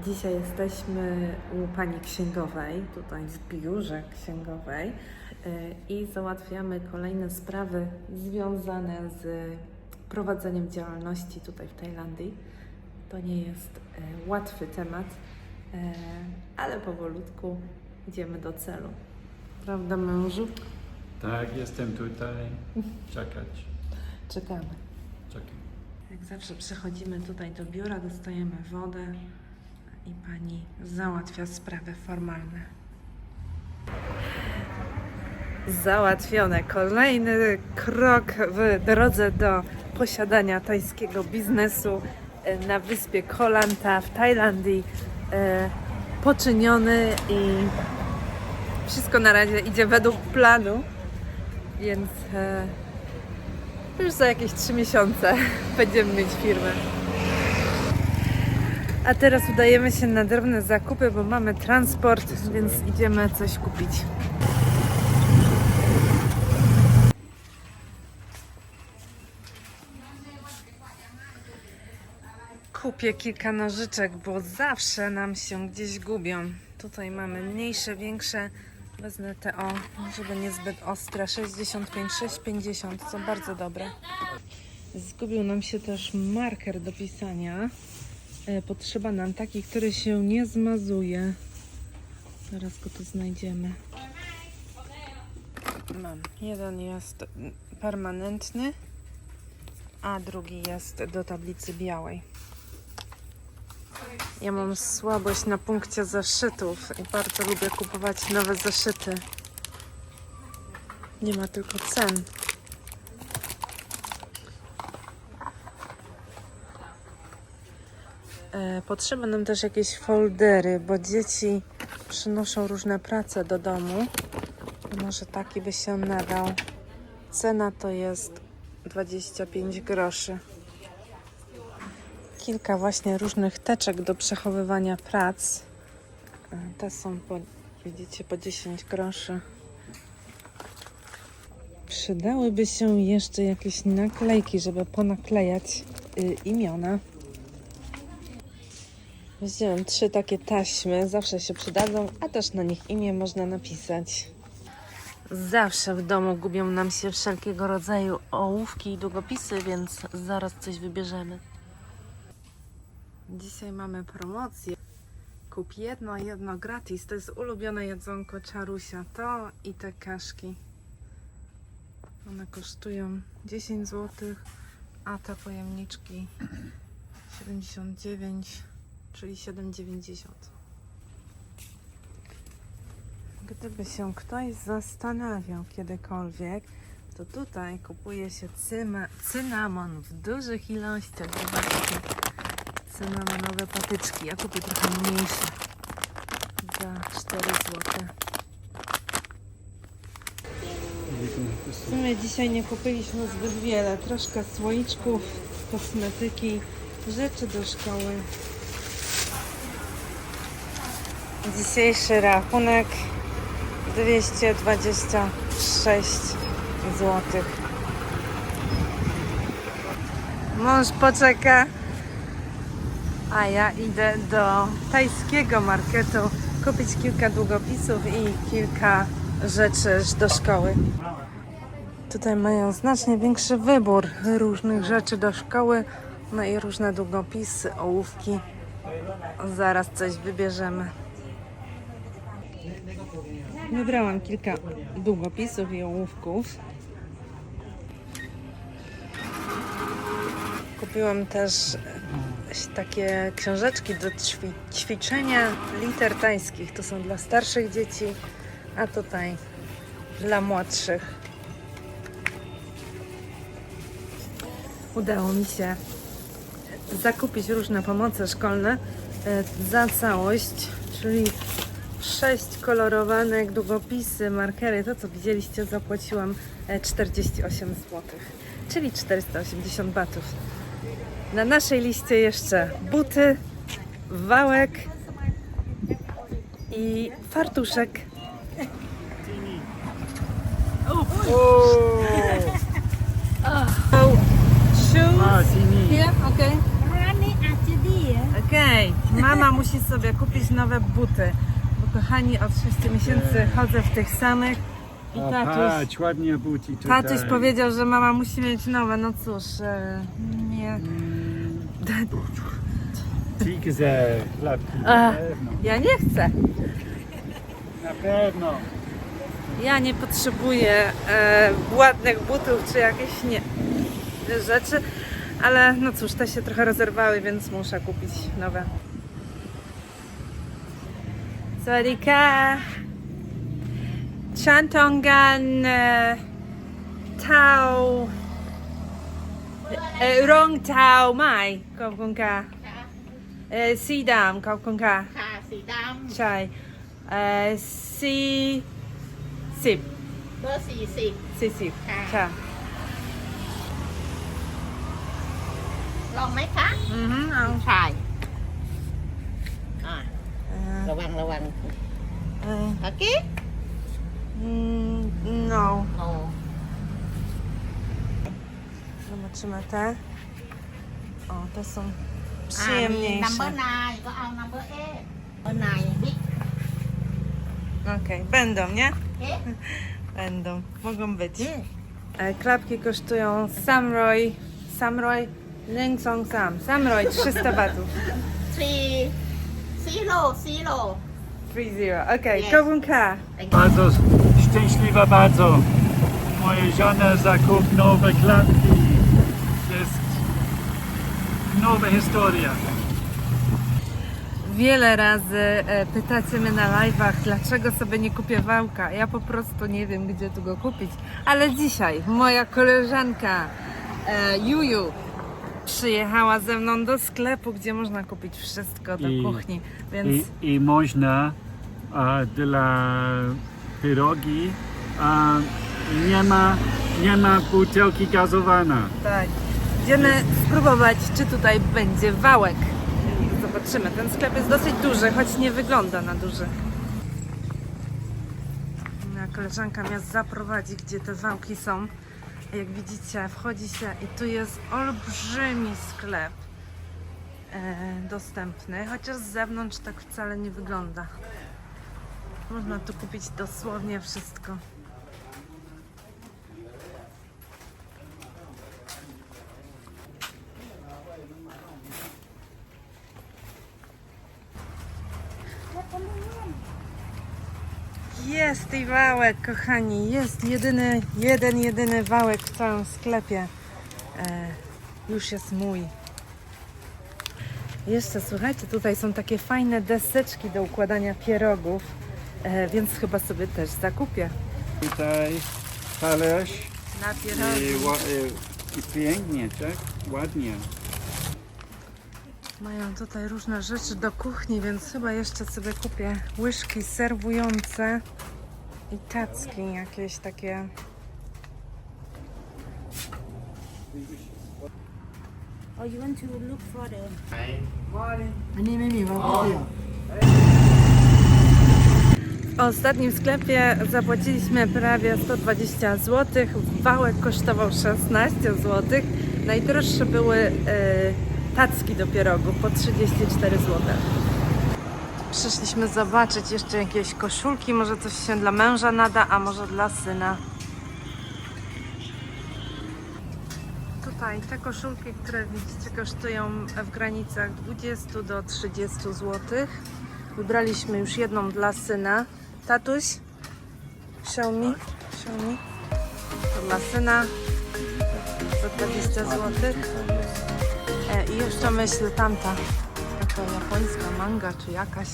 Dzisiaj jesteśmy u pani księgowej, tutaj w biurze księgowej y, i załatwiamy kolejne sprawy związane z prowadzeniem działalności tutaj w Tajlandii. To nie jest y, łatwy temat, y, ale powolutku idziemy do celu. Prawda, mężu? Tak, jestem tutaj. Czekać. Czekamy. Czekam. Jak zawsze przychodzimy tutaj do biura, dostajemy wodę i pani załatwia sprawy formalne. Załatwione. Kolejny krok w drodze do posiadania tajskiego biznesu e, na wyspie Koh Lanta w Tajlandii e, poczyniony i wszystko na razie idzie według planu, więc e, już za jakieś 3 miesiące będziemy mieć firmę. A teraz udajemy się na drobne zakupy, bo mamy transport, więc idziemy coś kupić. Kupię kilka nożyczek, bo zawsze nam się gdzieś gubią. Tutaj mamy mniejsze, większe. Wezmę te o, żeby niezbyt ostre. 65, 6,50 są bardzo dobre. Zgubił nam się też marker do pisania. E, Potrzeba nam taki, który się nie zmazuje. Zaraz go tu znajdziemy. Mam. Jeden jest permanentny, a drugi jest do tablicy białej. Ja mam słabość na punkcie zeszytów i bardzo lubię kupować nowe zeszyty. Nie ma tylko cen. Potrzeba nam też jakieś foldery, bo dzieci przynoszą różne prace do domu. Może taki by się nadał. Cena to jest 25 groszy. Kilka właśnie różnych teczek do przechowywania prac. E, Te są po, widzicie, po 10 groszy. Przydałyby się jeszcze jakieś naklejki, żeby ponaklejać y, imiona. Wziąłem trzy takie taśmy, zawsze się przydadzą, a też na nich imię można napisać. Zawsze w domu gubią nam się wszelkiego rodzaju ołówki i długopisy, więc zaraz coś wybierzemy. Dzisiaj mamy promocję. Kup jedno, jedno gratis. To jest ulubione jedzonko Czarusia. To i te kaszki. One kosztują 10 zł, a te pojemniczki 79 czyli 7,90. Gdyby się ktoś zastanawiał kiedykolwiek, to tutaj kupuje się cynamon w dużych ilościach. Zobaczcie, cynamonowe patyczki. Ja kupię trochę mniejsze za 4 zł. W sumie dzisiaj nie kupiliśmy zbyt wiele. Troszkę słoiczków, kosmetyki, rzeczy do szkoły. Dzisiejszy rachunek 226 zł. Mąż poczeka, a ja idę do tajskiego marketu kupić kilka długopisów i kilka rzeczy do szkoły. Tutaj mają znacznie większy wybór różnych rzeczy do szkoły, no i różne długopisy, ołówki. Zaraz coś wybierzemy. Wybrałam kilka długopisów i ołówków. Kupiłam też takie książeczki do ćwi- ćwiczenia liter tajskich. To są dla starszych dzieci, a tutaj dla młodszych. Udało mi się zakupić różne pomoce szkolne e, za całość, czyli sześć kolorowanek, długopisy, markery, to co widzieliście zapłaciłam e, 48 zł, czyli 480 batów. Na naszej liście jeszcze buty, wałek i fartuszek. Oh, shoes. Sini. Here, okay. Rani Achidi ya. Okay. Mama musi sobie kupić nowe buty. Kochani, od 6 miesięcy chodzę w tych samych. I O, tatuś, patrz, ładnie buty tutaj. tatuś powiedział, że mama musi mieć nowe. No cóż, e, nie. Tylko ze klapki, na pewno. Ja nie chcę. Na pewno. Ja nie potrzebuję e, ładnych butów czy jakieś nie rzeczy, ale no cóż, te się trochę rozerwały, więc muszę kupić nowe. สวัสดีค่ะฉันต้องการเอ่อเท้าเอ่อรองเท้าใหม่ขอบคุณค่ะเอ่อสีดำขอบคุณค่ะ ค่ะ สีดใช่เอ่อสี่สิบำเบอร์สี่สิบสี่สิบค่ะค่ะ ลองไหมคะ อือฮึเอาใช่อ่าเอ่อ ระวังระวัง เอ่อ โอเค อืม no โอ้ zobaczymy te o te są นัมเบอ przyjemniejsze ร์นายก็เอานัมเบอร์เอเบอร์นายบิ๊ก okej będą nie เอ๊ะ będą mogą być e, klapki kosztują Samroy Samroy Ling Song Sam Samroy 300 batów ทรี Zero, zero. 3-0. Okej, Yes. Kowunka. Bardzo szczęśliwa bardzo. Moja żona zakup nowe klatki. Jest nowa historia. Wiele razy e, pytacie mnie na live'ach, dlaczego sobie nie kupię wałka. Ja po prostu nie wiem, gdzie tu go kupić. Ale dzisiaj moja koleżanka e, Juju przyjechała ze mną do sklepu, gdzie można kupić wszystko do I- kuchni. Więc I, i można a, dla pierogi a, nie, ma, nie ma butelki gazowana. tak, idziemy spróbować, czy tutaj będzie wałek. Zobaczymy. Ten sklep jest dosyć duży, choć nie wygląda na duży. Moja koleżanka mnie zaprowadzi, gdzie te wałki są. Jak widzicie, wchodzi się i tu jest olbrzymi sklep e, dostępny, chociaż z zewnątrz tak wcale nie wygląda. Można tu kupić dosłownie wszystko. Jest i wałek, kochani. Jest jedyny, jeden, jedyny wałek w całym sklepie. E, już jest mój. Jeszcze słuchajcie, tutaj są takie fajne deseczki do układania pierogów, e, więc chyba sobie też zakupię. Tutaj talerz Na i, pierogi. ła, i, i pięknie, tak? Ładnie. Mają tutaj różne rzeczy do kuchni, więc chyba jeszcze sobie kupię łyżki serwujące i tacki jakieś takie. Or you want to look for the อันนี้ไม่มีวากิว W ostatnim sklepie zapłaciliśmy prawie 120 zł. Wałek kosztował 16 zł. Najdroższe były e, tacki do pierogów po 34 zł. Przyszliśmy zobaczyć jeszcze jakieś koszulki. Może coś się dla męża nada, a może dla syna. Tutaj te koszulki, które widzicie, kosztują w granicach 20 do 30 zł. Wybraliśmy już jedną dla syna. Tatuś, show me. To dla syna za 20 zł. E, I jeszcze myślę tamta, taka japońska manga czy jakaś.